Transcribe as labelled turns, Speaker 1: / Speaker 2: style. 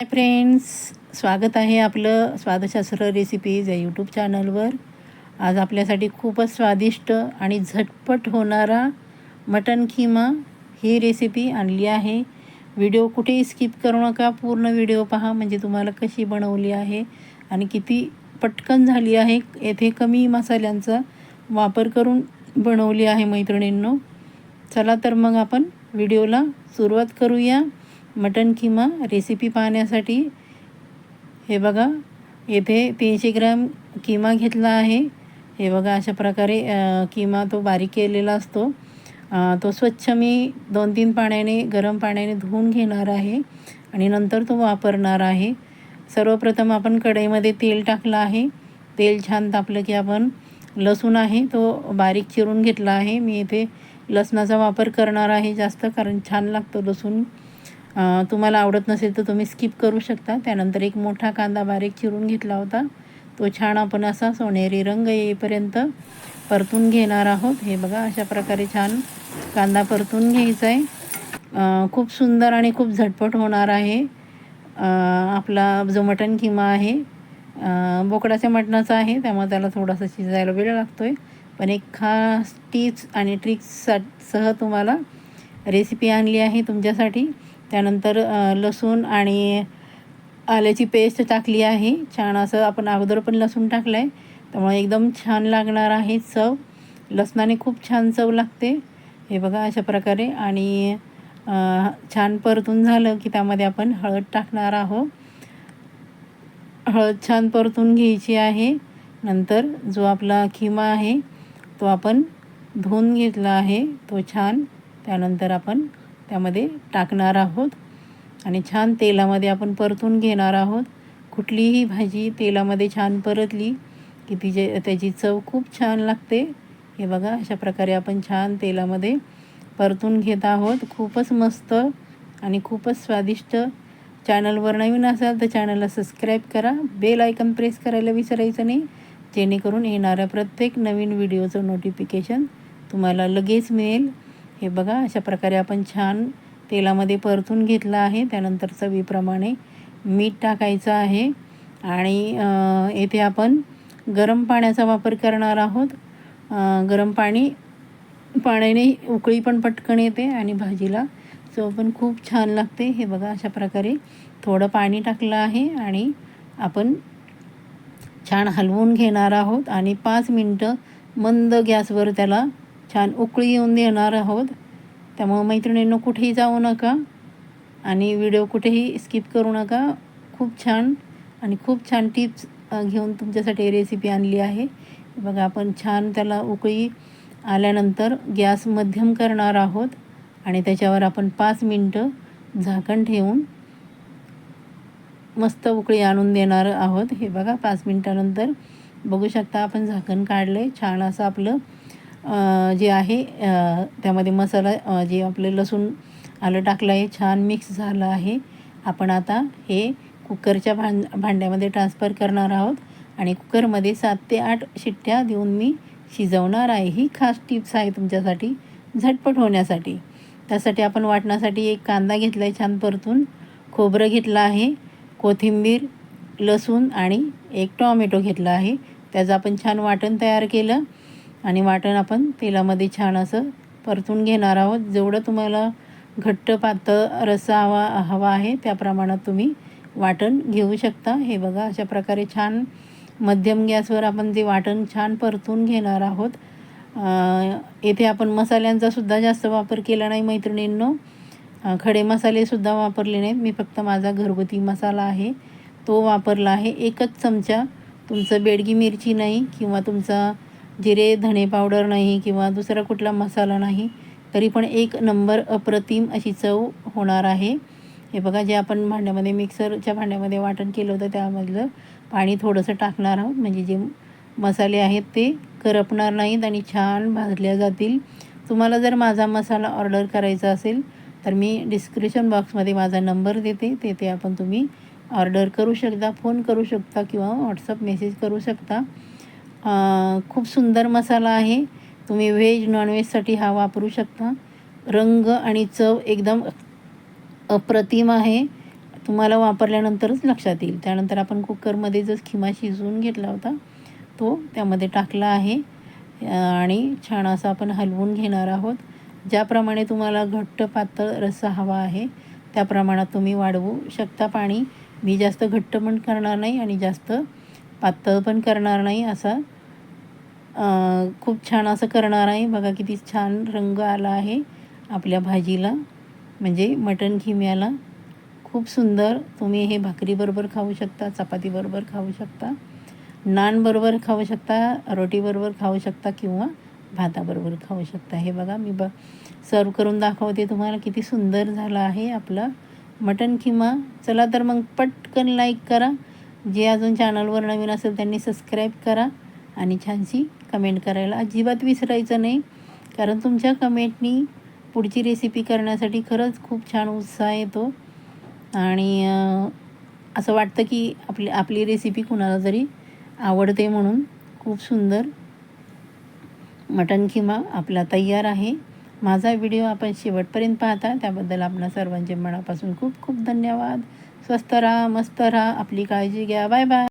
Speaker 1: Hi friends स्वागत आहे आपलं स्वादशास्त्र रेसिपीज या यूट्यूब चॅनलवर आज आपल्यासाठी खूपच स्वादिष्ट आणि झटपट होणारा मटन खिमा ही रेसिपी आणली आहे. व्हिडिओ कुठेही स्किप करू नका पूर्ण व्हिडिओ पहा म्हणजे तुम्हाला कशी बनवली आहे आणि किती पटकन झाली आहे येथे कमी मसाल्यांचा वापर करून बनवली आहे मैत्रिणींनो. चला तर मग आपण व्हिडिओला सुरुवात करूया. मटन किमा रेसिपी पाहण्यासाठी हे बघा येथे तीनशे ग्रॅम किमा घेतला आहे. हे बघा अशा प्रकारे किमा तो बारीक केलेला असतो. तो स्वच्छ मी दोन तीन पाण्याने गरम पाण्याने धुवून घेणार आहे आणि नंतर तो वापरणार आहे. सर्वप्रथम आपण कढईमध्ये तेल टाकलं आहे. तेल छान तापलं की आपण लसूण आहे तो बारीक चिरून घेतला आहे. मी इथे लसणाचा वापर करणार आहे जास्त कारण छान लागतो लसूण. तुम्हाला आवडत नसेल तर तुम्ही स्किप करू शकता. त्यानंतर एक मोठा कांदा बारीक चिरून घेतला होता. तो छान आपण असा सोनेरी रंग येईपर्यंत परतून घेणार आहोत. हे बघा अशा प्रकारे छान कांदा परतून घ्यायचा आहे खूप सुंदर आणि खूप झटपट होणार आहे. आपला जो मटण किमा आहे बोकडाच्या मटणाचा आहे त्यामुळे त्याला थोडासा शिजायला वेळ लागतो आहे पण एक खास टिप्स आणि ट्रिक्स सह तुम्हाला रेसिपी आणली आहे तुमच्यासाठी. त्यानंतर लसूण आणि आल्याची पेस्ट टाकली आहे. छान असं आपण अगोदर पण लसूण टाकलं आहे त्यामुळे एकदम छान लागणार आहे चव. लसणाने खूप छान चव लागते. हे बघा अशा प्रकारे. आणि छान परतून झालं की त्यामध्ये आपण हळद टाकणार आहोत. हळद छान परतून घ्यायची आहे. नंतर जो आपला खिमा आहे तो आपण धुवून घेतला आहे. तो छान. त्यानंतर आपण त्यामध्ये टाकणार आहोत. आणि छान तेलामध्ये आपण परतून घेणार आहोत. कुठलीही भाजी तेलामध्ये छान परतली की तिचे त्याची चव खूप छान लागते. हे बघा अशा प्रकारे आपण छान तेलामध्ये परतून घेत आहोत. खूपच मस्त आणि खूपच स्वादिष्ट. चॅनलवर नवीन असाल तर चॅनलला सबस्क्राईब करा. बेल आयकन प्रेस करायला विसरायचं नाही. जेणेकरून येणाऱ्या प्रत्येक नवीन व्हिडिओचं नोटिफिकेशन तुम्हाला लगेच मिळेल. हे बघा अशा प्रकारे आपण छान तेलामध्ये परतून घेतलं आहे. त्यानंतर चवीप्रमाणे मीठ टाकायचं आहे. आणि येथे आपण गरम पाण्याचा वापर करणार आहोत. गरम पाणी पाण्याने उकळी पण पटकन येते आणि भाजीला चव पण खूप छान लागते. हे बघा अशा प्रकारे थोडं पाणी टाकलं आहे आणि आपण छान हलवून घेणार आहोत. आणि पाच मिनटं मंद गॅसवर त्याला छान उकळी येऊन देणार आहोत. त्यामुळं मैत्रिणींनो कुठेही जाऊ नका आणि व्हिडिओ कुठेही स्किप करू नका. खूप छान आणि खूप छान टिप्स घेऊन तुमच्यासाठी रेसिपी आणली आहे. बघा आपण छान त्याला उकळी आल्यानंतर गॅस मध्यम करणार आहोत आणि त्याच्यावर आपण पाच मिनटं झाकण ठेवून मस्त उकळी आणून देणार आहोत. हे बघा पाच मिनटानंतर बघू शकता आपण झाकण काढलं आहे छान असं आपलं जे आहे त्यामध्ये मसाला जे आपलं लसूण आलं टाकलं आहे छान मिक्स झालं आहे. आपण आता हे कुकरच्या भां भांड्यामध्ये ट्रान्सफर करणार आहोत आणि कुकरमध्ये सात ते आठ शिट्ट्या देऊन मी शिजवणार आहे. ही खास टिप्स आहे तुमच्यासाठी झटपट होण्यासाठी. त्यासाठी आपण वाटण्यासाठी एक कांदा घेतला आहे छान परतून. खोबरं घेतलं आहे कोथिंबीर लसूण आणि एक टॉमॅटो घेतला आहे. त्याचं आपण छान वाटण तयार केलं. आणि वाटण आपण तेलामध्ये छान असं परतून घेणार आहोत. जेवढं तुम्हाला घट्ट पातळ रस्सा हवा हवा आहे त्या प्रमाणात तुम्ही वाटण घेऊ शकता. हे बघा अशा प्रकारे छान मध्यम गॅसवर आपण ते वाटण छान परतून घेणार आहोत. येथे आपण मसाल्यांचा सुद्धा जास्त वापर केला नाही मैत्रिणींनो. खडे मसालेसुद्धा वापरले नाहीत. मी फक्त माझा घरगुती मसाला आहे. तो वापरला आहे. एकच चमचा तुमचं बेडगी मिरची नाही किंवा तुमचा जिरे धणे पावडर नाही किंवा दुसरा कुठला मसाला नाही तरी पण एक नंबर अप्रतिम अशी चव होणार आहे. हे बघा जे आपण भांड्यामध्ये मिक्सरच्या भांड्यामध्ये वाटण केलं होतं त्यामधलं पाणी थोडंसं टाकणार आहोत. म्हणजे जे मसाले आहेत ते करपणार नाहीत आणि छान भाजल्या जातील. तुम्हाला जर माझा मसाला ऑर्डर करायचा असेल तर मी डिस्क्रिप्शन बॉक्समध्ये माझा नंबर देते. तेथे आपण तुम्ही ऑर्डर करू शकता फोन करू शकता किंवा व्हॉट्सअप मेसेज करू शकता. खूप सुंदर मसाला आहे. तुम्ही व्हेज नॉनव्हेजसाठी हा वापरू शकता. रंग आणि चव एकदम अप्रतिम आहे. तुम्हाला वापरल्यानंतरच लक्षात येईल. त्यानंतर आपण कुकरमध्ये जर खिमा शिजवून घेतला होता तो त्यामध्ये टाकला आहे. आणि छान असं आपण हलवून घेणार आहोत. ज्याप्रमाणे तुम्हाला घट्ट पातळ रस्सा हवा आहे त्या प्रमाणात तुम्ही वाढवू शकता पाणी. मी जास्त घट्ट पण करणार नाही आणि जास्त पातळ पण करणार नाही असा. खूप छान असं करणार आहे. बघा किती छान रंग आला आहे आपल्या भाजीला. म्हणजे मटण खिम्याला. खूप सुंदर. तुम्ही हे भाकरीबरोबर खाऊ शकता चपातीबरोबर खाऊ शकता नानबरोबर खाऊ शकता रोटीबरोबर खाऊ शकता किंवा भाताबरोबर खाऊ शकता. हे बघा मी ब सर्व करून दाखवते तुम्हाला किती सुंदर झाला आहे आपला मटण किमा चला तर मग पटकन लाईक करा. जे अजून चॅनलवर नवीन असेल त्यांनी सबस्क्राईब करा आणि छानशी कमेंट करायला अजिबात विसरायचं नाही. कारण तुमच्या कमेंटनी पुढची रेसिपी करण्यासाठी खरंच खूप छान उत्साह येतो. आणि असं वाटतं की आपली आपली रेसिपी कुणाला तरी आवडते म्हणून खूप सुंदर मटण किमा आपला तयार आहे. माझा व्हिडिओ आपण शेवटपर्यंत पाहता. त्याबद्दल आपणा सर्वांचे मनापासून खूप खूप धन्यवाद. स्वस्त राहा मस्त राहा आपली काळजी घ्या. Bye bye.